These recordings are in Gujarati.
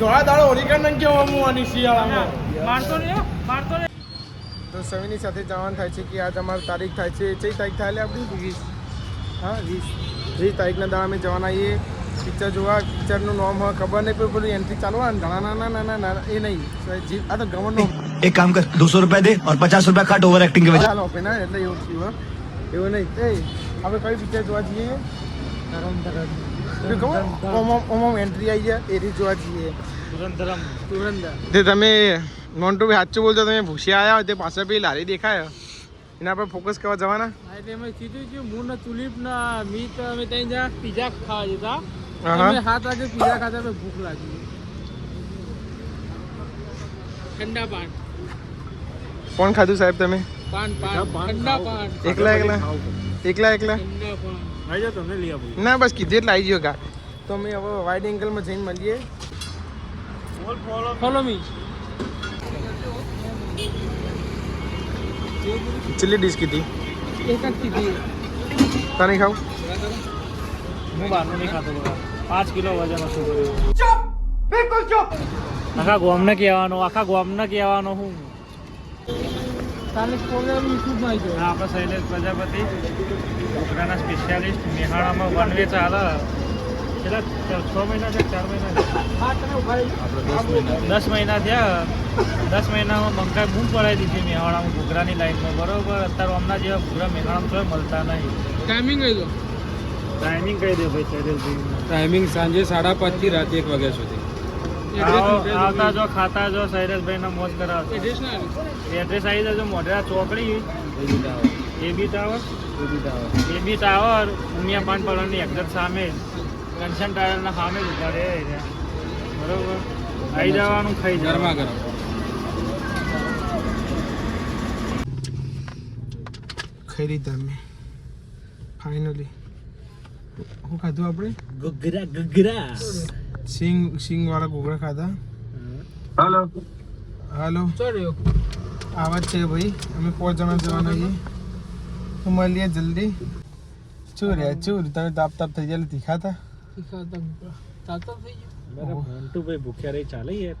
ધોળા દાડો હોલિકાંડન કેવો અમવાની શિયાળામાં. મારતો ને તો સવિની સાથે જવાનું થાય છે કે આજ અમારી તારીખ થાય છે ચઈ તારીખ થાય આપણી? વીસ. હા વીસ. વીસ તારીખના દાડા અમે જવાના આવીએ પિક્ચર જોવા પિક્ચરનું નામ હોય ખબર નહીં પણ પેલું એન્ટ્રી ચાલુ હોય નાના નાના નાના નાના એ નહીં. જીત આ તો ગમનનો એક કામ કર દોસો રૂપિયા દે ઓર પચાસ રૂપિયા કાટ ઓવર એક્ટિંગ કે ચાલો ઓપે ના એટલે એવું થયું એવું નહીં. એ આપણે કઈ પિક્ચર જોવા જઈએ? પેલું ખબર ઓમ ઓમ ઓમ ઓમ એન્ટ્રી આવી જાય એ રીત જોવા જઈએ. તે તમે મોન્ટુભાઈ સાચું બોલતો તમે ભૂસ્યા આવ્યા હોય તે પાછળ પેલી લારી દેખાય. એના પર ફોકસ કરવા જવાના? એમાં કીધું કે હું ને તુલીપ ના મીત અમે ત્યાં જા પીઝા ખાવા જતા. અમે સાત વાગે પીઝા ખાતા ભૂખ લાગી. ઠંડા પાન. કોણ ખાધું સાહેબ તમે? પાન પાન. ઠંડા પાન. એકલા એકલા? એકલા એકલા? ઠંડા પાન. ના બસ કીધું એટલે આવી ગયો કા તો અમે હવે વાઇડ એંગલમાં જઈને મળીએ. ફોલો મી ચીલી ડીશ કીધી? એક જ કીધી. તને ખાવ? હું બહારનું નહીં ખાતો પાંચ કિલો વજન ઓછું કર્યું આખા ગોમને કહેવાનો આખા ગોમને કહેવાનો હું. આપણે શૈલેષ પ્રજાપતિ. છોકરાના સ્પેશિયાલિસ્ટ મેહાણામાં વન વે ચાલે. છેલ્લા છ મહિના છે ચાર મહિના દસ મહિના. થયા. દસ મહિનામાં બંકાઈ બૂમ પડાવી દીધી મેહાણામાં ઘૂઘરાની લાઈનમાં. બરોબર. અત્યારે હમણાં જેવા ઘૂઘરા મેહાણામાં તોય મળતા નહીં. ટાઈમિંગ કહી દો? ટાઈમિંગ કહી દે ભાઈ શૈલેષભાઈ ટાઈમિંગ સાંજે સાડા પાંચથી રાતે એક વાગ્યા સુધી. આવતા જો ખાતા જો શૈલેષભાઈના મોજ કરાવશે. એડ્રેસ આવી જજો મોઢેરા ચોકડી. એ ટાવર ઉમિયા પાન એક્ઝેક્ટ સામે. કન્સન ટાયરના સામે જ ઊભા રહે બરોબર? આવી જવાનું ખાઈ ગરમા ગરમ. ખાઈ લીધા અમે ફાઇનલી શું ખાધું આપણે? ગગરા ગુગરા સિંગ સિંગ વાળા ઘૂઘરા ખાધા? હાલો. હાલો. ચડ્યો. આવા જ છે ભાઈ. અમે પાંચ જણા જવાના છીએ. તો મળીએ જલ્દી. શું રે શું રે? તમે તાપ તાપ થઈ જાય હતા? તીખા હતા તાપ તાપ થઈ ગયો. મોન્ટુ ભાઈ ભૂખ્યા રહી ચાલે યાર.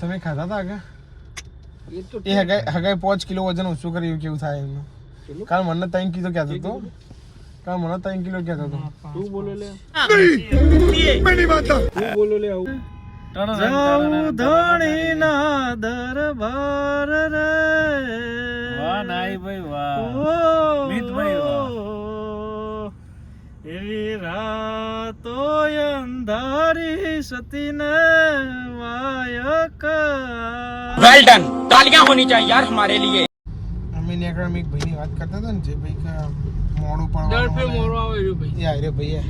તમે ખાધા હતા આગા એ તો એ હગાઈ હગાઈ પાંચ કિલો વજન ઓછું કર્યું કેવું થાય એમનું? કાલ મને ત્રણ કિલો કહેતો હતો કાલ મને ત્રણ કિલો કહેતો હતો તું બોલો લે તું બોલો લે આવું જાઉં ધણીના દરબાર રે વાહ નાઈ ભાઈ વાહ મિતભાઈ વાહ એવી રાતો અંધારી સતીને વાયક वेल डन तालियां होनी चाहिए यार हमारे लिए અમે ને એક ભાઈની વાત કરતા હતા ને જે ભાઈ કે મોડું દર પે પડવાનું મોરો આવે રહ્યો ભાઈ એ આરે ભાઈ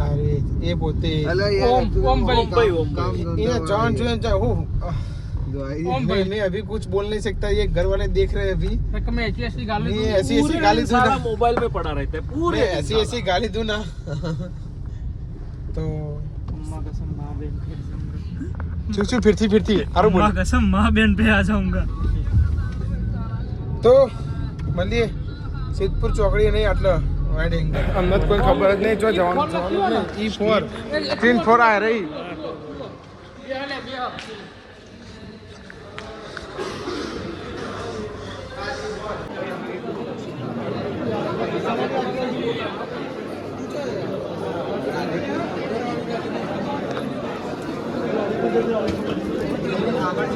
અરે એ પોતે ઓમ ઓમ ભાઈ ये जान जो है जा हो ओम मैं भाई मैं अभी कुछ बोल नहीं सकता ये घर वाले देख रहे हैं अभी मैं मैं ऐसी ऐसी गाली ये दूं। ऐसी ऐसी गाली दूं ना मोबाइल में पड़ा रहता है पूरे मैं ऐसी ऐसी गाली दूं ना तो अम्मा कसम माँ बहन पे आ जाऊंगा चुप चुप फिरती फिरती अरे अम्मा बोल कसम माँ बहन पे आ जाऊंगा તો મળીએ સિદ્ધપુર ચોકડી નહીં આટલો વાઇડ એંગલ અમને તો કોઈ ખબર જ નહીં જો જવાનું જવાનું ઈ ફોર તીન ફોર આ રહી.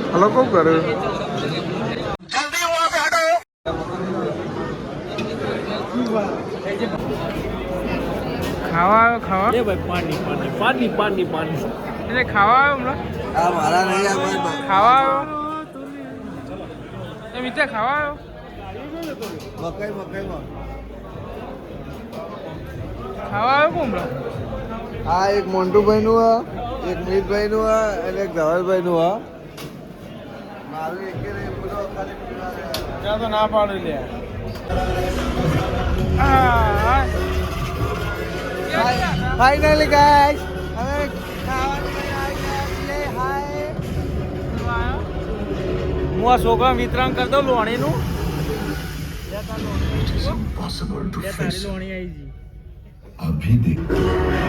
હલો કોણ કર્યું ખાવા ખાવા? એ ભાઈ પાણી પાણી પાણી પાણી પાણી. એટલે ખાવા આવ્યો હમણાં? આ મારા નહીં આવ્યો ખાવા આવ્યો? એ મિત્ર ખાવા આવ્યો? મકાઈ મકાઈમાં. ખાવા આવ્યો કોણ હમણાં? આ એક મોન્ટુભાઈ નું આ એક મિતભાઈ નું આ અને એક ધવલભાઈ નું આ. મારું એક તો ના પાડું લે. ફાઇનલી ગાઈસ હવે હું આ છોકરા વિતરણ કરી દઉં લોણીનું.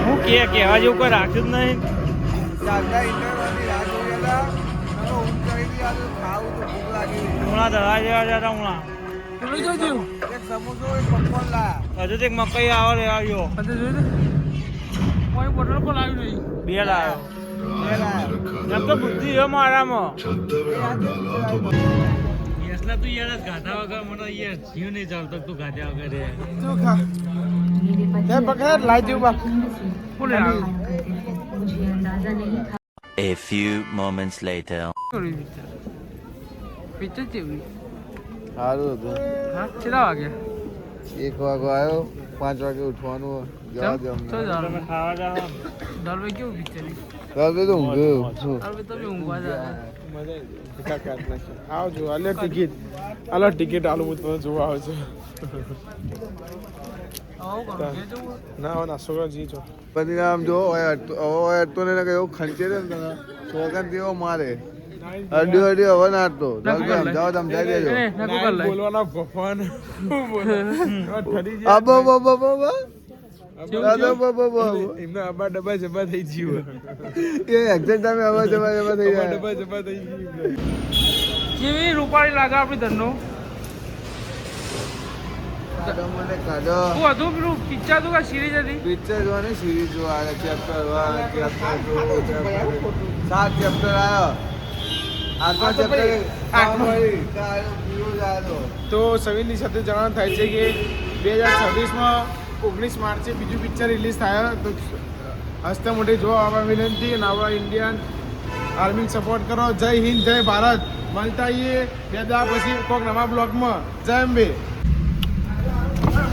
હું. કે કેવા જેવું કોઈ રાખ્યું જ નહીં. ઉણા ધરા જેવા જતા ઉણા સમોસો એક પકવાન લાયા. હજુ એક મકાઈ આવે આવ્યો. હજુ કોઈ બોટલ પણ આવ્યું નહીં બે લાવ્યો એમ તો બુદ્ધિ છે મારામાં. એ યસલા તું યાર ગાધા વગર મને યાર જીવ નહીં ચાલતો તું ગાધા વગર રે. તું ખા. તે પકડ લાઈ દઉં બા બોલે આવ્યું A few moments later. Picture કેવું સારું હતું. હા કેટલા વાગ્યા એક વાગો આવ્યો. પાંચ વાગે ઉઠવાનું જવા દે ચમ ચો અમને જાવ તમે ખાવા જાઓ દરવે કેવું પિક્ચર દરવે તો ઊંઘ તમે ઊંઘવા જા આવજો અલે ટિકિટ આલો ટિકિટ આલું હું તમને જોવા આવજો ના ના છોકરા જી કરવા છો પછી આમ જો હવે ને કે એવું ખંચે ને છોકરા સોગન તેવો મારે. અડી અડ્યો હવે ના તો જાઓ તમે જઈ દેજો. બોલવાના ભગવાન. આબો બો બો દાદા બાબા બાબા એમના આબા ડબ્બા જબા થઈ ગયું એ એક્ઝેક્ટ ટાઈમે હવે જવા જવા થઈ જાય ડબ્બા જબા થઈ ગયું કેવી રૂપાળી લાગે આપણી ધનનો? કાઢો મને કાઢો. શું હતું પેલું? પિક્ચર હતું કે સિરીઝ હતી? પિક્ચર જોવાની સિરીઝ જોવા ચેપ્ટર સાત ચેપ્ટર આવ્યો. તો સવિનની સાથે જણાવ થાય છે કે બે હજાર છવ્વીસમાં ઓગણીસ માર્ચે બીજું પિક્ચર રિલીઝ થયા. તો હસ્તે મોઢે જોવા આવવા વિનંતી અને આપણા ઇન્ડિયન આર્મી સપોર્ટ કરો. જય હિન્દ જય ભારત. મળતા આવીએ બે દા પછી કોઈક નવા બ્લોગમાં. જય અંબે.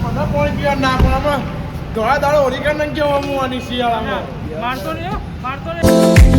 મને પોઈન્ટ પીવા ના પણ ધોળા દાડો ઓરિકન કેવો હું આની શિયાળામાં. મારતો નહીં મારતો નહીં